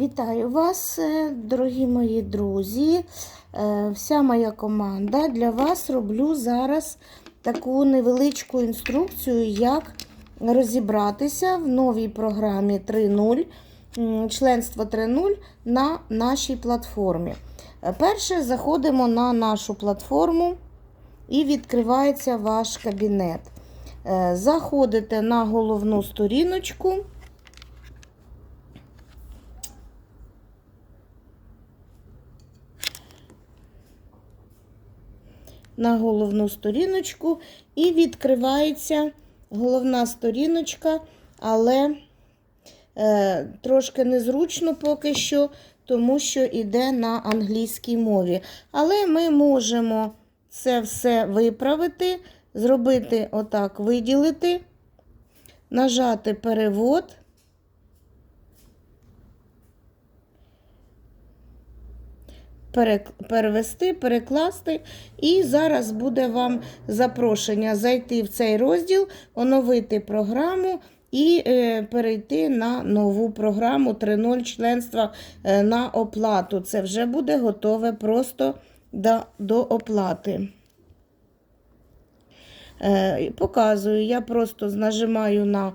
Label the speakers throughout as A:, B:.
A: Вітаю вас, е, дорогі мої друзі. Е, Вся моя команда для вас роблю зараз таку невеличку інструкцію, як розібратися в новій програмі 3.0, членство 3.0 на нашій платформі. Е, Перше, заходимо на нашу платформу і відкривається ваш кабінет. Заходите на головну сторіночку. На головну сторіночку і відкривається головна сторіночка, але е, трошки незручно поки що, тому що йде на англійській мові. Але ми можемо це все виправити, зробити отак, виділити, нажати перевод. Перевести, перекласти. І зараз буде вам запрошення зайти в цей розділ, оновити програму і е, перейти на нову програму 3.0 членства е, на оплату. Це вже буде готове просто до, до оплати. Е, Показую, я просто нажимаю на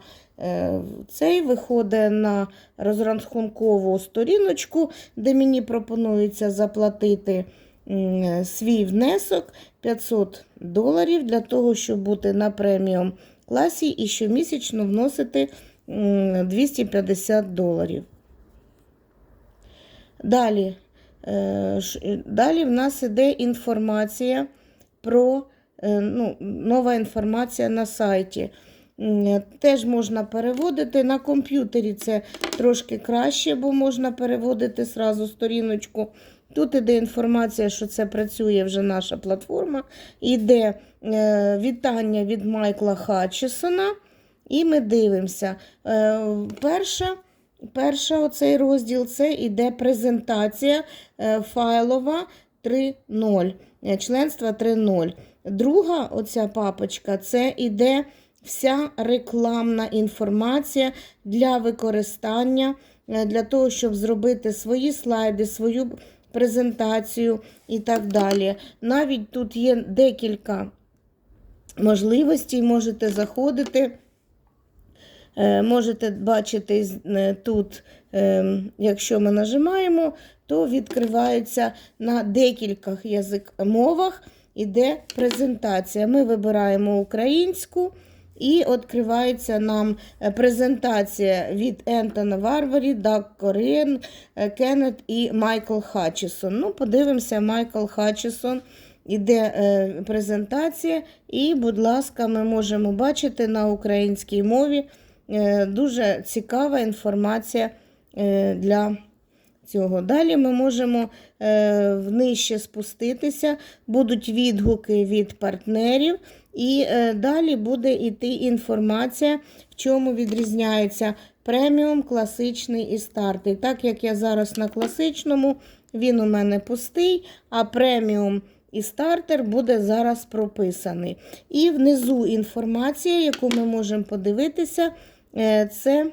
A: цей, виходить на розрахункову сторіночку, де мені пропонується заплатити свій внесок 500 доларів для того, щоб бути на преміум класі і щомісячно вносити 250 доларів. Далі, е, далі в нас іде інформація про е, ну, нова інформація на сайті. М, Теж можна переводити на комп'ютері. Це трошки краще, бо можна переводити сразу сторіночку. Тут іде інформація, що це працює вже наша платформа. Іде е, вітання від Майкла Хатчесона. І ми дивимося. Е, перша, перша оцей розділ це іде презентація е, файлова 3.0, е, членства 3.0. Друга оця папочка це іде вся рекламна інформація для використання, е, для того, щоб зробити свої слайди, свою презентацію і так далі. Навіть тут є декілька можливостей, можете заходити. Е, Можете бачити е, тут, е, якщо ми нажимаємо, то відкривається на декількох язик мовах іде презентація. Ми вибираємо українську і відкривається нам е, презентація від Ентона Варварі, Даг Корен, е, Кеннет і Майкл Хатчесон. Ну, подивимося, Майкл Хатчесон. Іде е, презентація, і, будь ласка, ми можемо бачити на українській мові дуже цікава інформація для цього. Далі ми можемо внижче спуститися, будуть відгуки від партнерів, і е, далі буде йти інформація, в чому відрізняється преміум, класичний і старт. Так як я зараз на класичному, він у мене пустий, а преміум і стартер буде зараз прописаний. І внизу інформація, яку ми можемо подивитися, е, це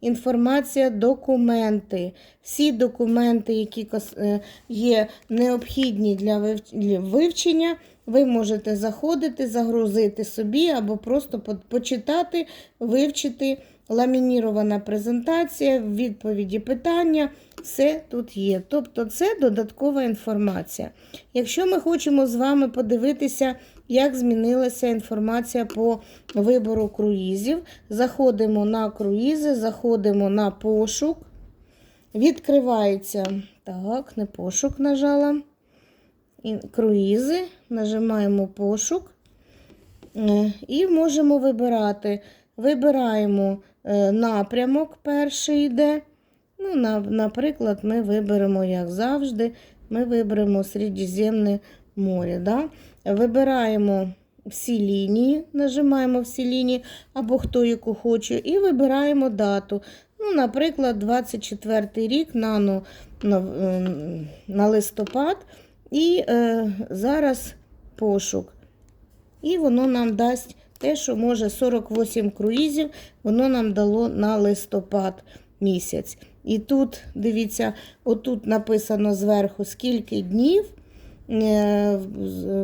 A: інформація, документи. Всі документи, які е, є необхідні для вивчення, ви можете заходити, загрузити собі або просто почитати, вивчити. Ламінірована презентація, відповіді питання, все тут є. Тобто це додаткова інформація. Якщо ми хочемо з вами подивитися, як змінилася інформація по вибору круїзів, заходимо на круїзи, заходимо на пошук, відкривається, так, не пошук нажала. Круїзи, нажимаємо пошук е, і можемо вибирати. Вибираємо е, напрямок, перший йде. Ну, наприклад, ми виберемо, як завжди, ми виберемо Середземне море. Да? Вибираємо всі лінії, нажимаємо всі лінії, або хто яку хоче, і вибираємо дату. Ну, наприклад, 24 рік на, на, ем, на листопад. І е, зараз пошук. І воно нам дасть те, що може 48 круїзів, воно нам дало на листопад місяць. І тут, дивіться, отут написано зверху, скільки днів. Е,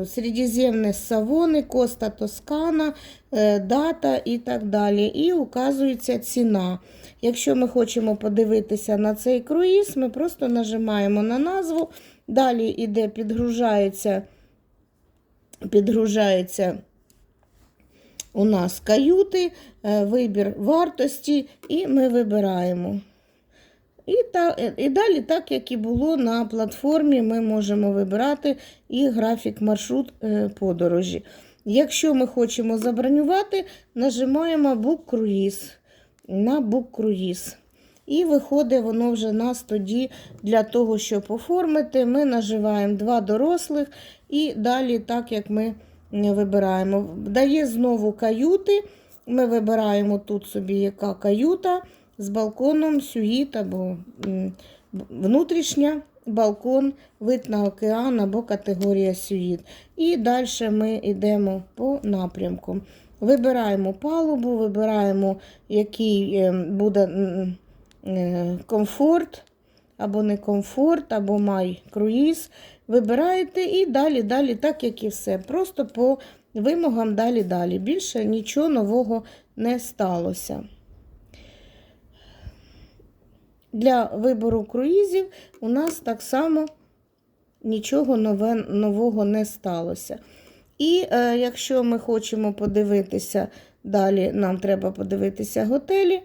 A: Середземне Савони, Коста Тоскана, е, дата і так далі. І указується ціна. Якщо ми хочемо подивитися на цей круїз, ми просто нажимаємо на назву. Далі іде, підгружається, підгружається у нас каюти, е, вибір вартості, і ми вибираємо. І, та, і далі, так як і було на платформі, ми можемо вибирати і графік маршрут е, подорожі. Якщо ми хочемо забронювати, нажимаємо Book Cruise на Book Cruise. І виходить воно вже нас тоді для того, щоб оформити, ми наживаємо два дорослих і далі, так як ми вибираємо. Дає знову каюти. Ми вибираємо тут собі яка каюта з балконом, сюїт або внутрішня балкон, вид на океан або категорія сюїт. І далі ми йдемо по напрямку. Вибираємо палубу, вибираємо, який е, буде комфорт, або не комфорт, або май круїз. Вибираєте і далі, далі, так як і все. Просто по вимогам далі, далі. Більше нічого нового не сталося. Для вибору круїзів у нас так само нічого нове, нового не сталося. І е, якщо ми хочемо подивитися далі, нам треба подивитися готелі.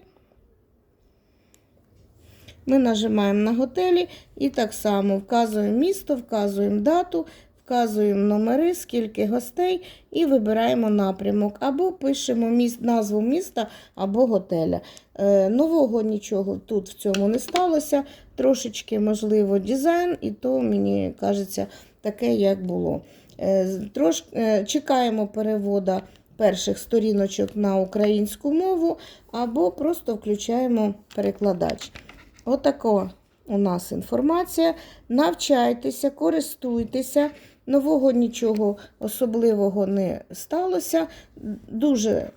A: Ми нажимаємо на готелі і так само вказуємо місто, вказуємо дату, вказуємо номери, скільки гостей і вибираємо напрямок. Або пишемо міст, назву міста або готеля. Е, нового нічого тут в цьому не сталося. Трошечки, можливо, дизайн, і то, мені кажеться, таке, як було. Е, трош, е, чекаємо перевода перших сторіночок на українську мову, або просто включаємо перекладач. Отако у нас інформація. Навчайтеся, користуйтеся. Нового нічого особливого не сталося. Дуже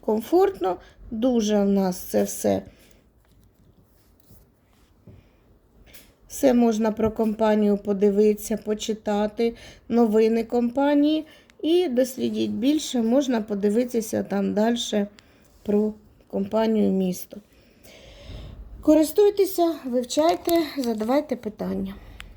A: комфортно, дуже в нас це все. Все можна про компанію подивитися, почитати, новини компанії. І дослідіть більше, можна подивитися там далі про компанію місто. Користуйтеся, вивчайте, задавайте питання.